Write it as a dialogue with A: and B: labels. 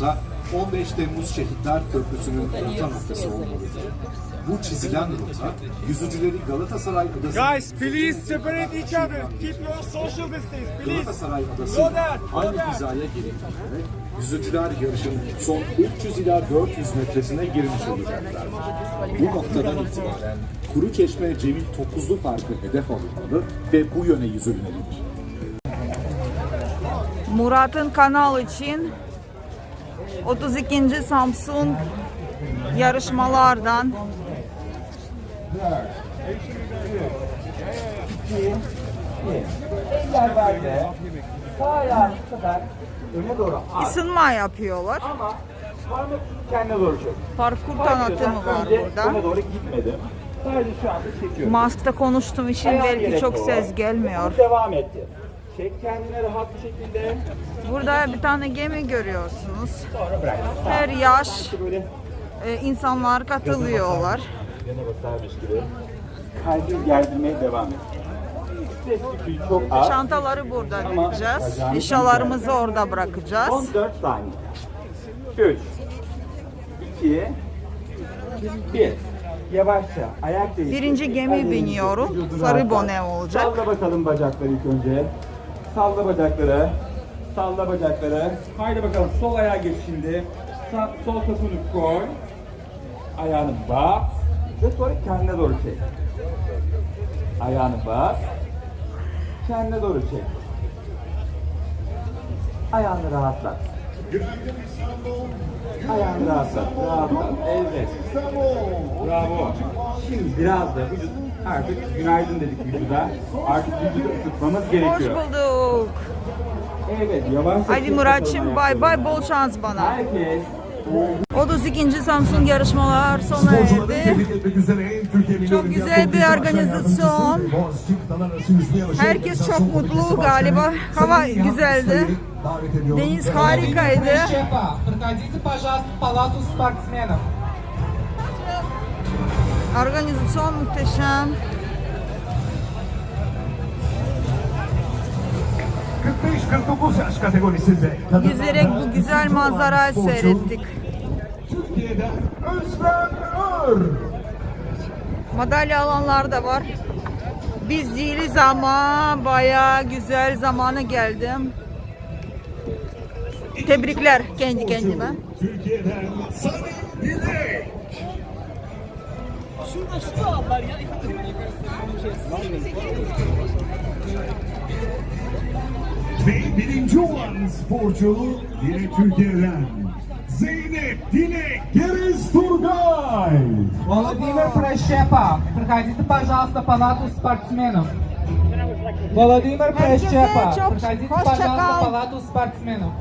A: rota 15 Temmuz Şehitler Köprüsü'nün orta noktası olmalıdır. Bu çizilen rota yüzücüleri Galatasaray Adası
B: Guys, please separate each other. Keep your social distance, please.
A: Galatasaray Adası aynı hizaya gelindiğinde yüzücüler yarışın son 300 ila 400 metresine girmiş olacaklar. Bu noktadan itibaren Kuruçeşme Cemil Topuzlu Parkı hedef alınmalı ve bu yöne yüzülmelidir.
C: Murat'ın kanal için 32. Samsun yarışmalardan ısınma yapıyorlar. Parkur tanıtımı var burada.
D: Doğru.
C: Maskta konuştuğum için belki çok ses gelmiyor.
D: Devam etti. Çek kendine rahat bir şekilde.
C: Burada bir tane gemi görüyorsunuz.
D: Sonra bırak.
C: Her yaş e, insanlar katılıyorlar.
D: yana basarmış gibi. Gerdirmeye devam et. Yükü çok az.
C: Çantaları burada
D: Ama
C: vereceğiz.
D: bacağını
C: Eşyalarımızı orada bırakacağız.
D: Son 4 saniye. 3 2 1 Yavaşça ayak değiştir.
C: Birinci gemi
D: vücuduna
C: Sarı bone olacak.
D: Salla bakalım bacakları ilk önce. Salla bacakları. Salla bacakları. Haydi bakalım sol ayağa geç şimdi. Sa- sol kapını koy. Ayağını bas. Ve sonra kendine doğru çek. Ayağını bas. Kendine doğru çek. Ayağını rahatlat. Ayağını rahatlat. Rahatlat. Evet. Bravo. Şimdi biraz da vücut artık günaydın dedik vücuda. Artık vücudu ısıtmamız
C: Hoş
D: gerekiyor.
C: bulduk.
D: Evet yavaş.
C: Hadi Muratçım bay bay bol şans bana.
D: Herkes
C: 32. Samsun yarışmalar sona erdi. Çok güzel bir organizasyon. Herkes çok mutlu galiba. Hava güzeldi. Deniz harikaydı. Organizasyon muhteşem.
E: 45-49 yaş kategorisinde
C: Yüzerek bu güzel manzarayı seyrettik.
E: Türkiye'den Özlem Ör.
C: Madalya alanlar da var. Biz değiliz ama bayağı güzel zamana geldim. Tebrikler kendi kendime.
E: Türkiye'den Salim Dilek Ve birinci olan sporcu yine Türkiye'den Zeynep Dilek Geriz Turgay.
F: Владимир Прищепа, проходите, пожалуйста, в палату спортсменов. Владимир
C: Herkese
F: Прищепа,
C: çok
F: проходите,
C: hoşça
F: пожалуйста,
C: kal.
F: в палату спортсменов.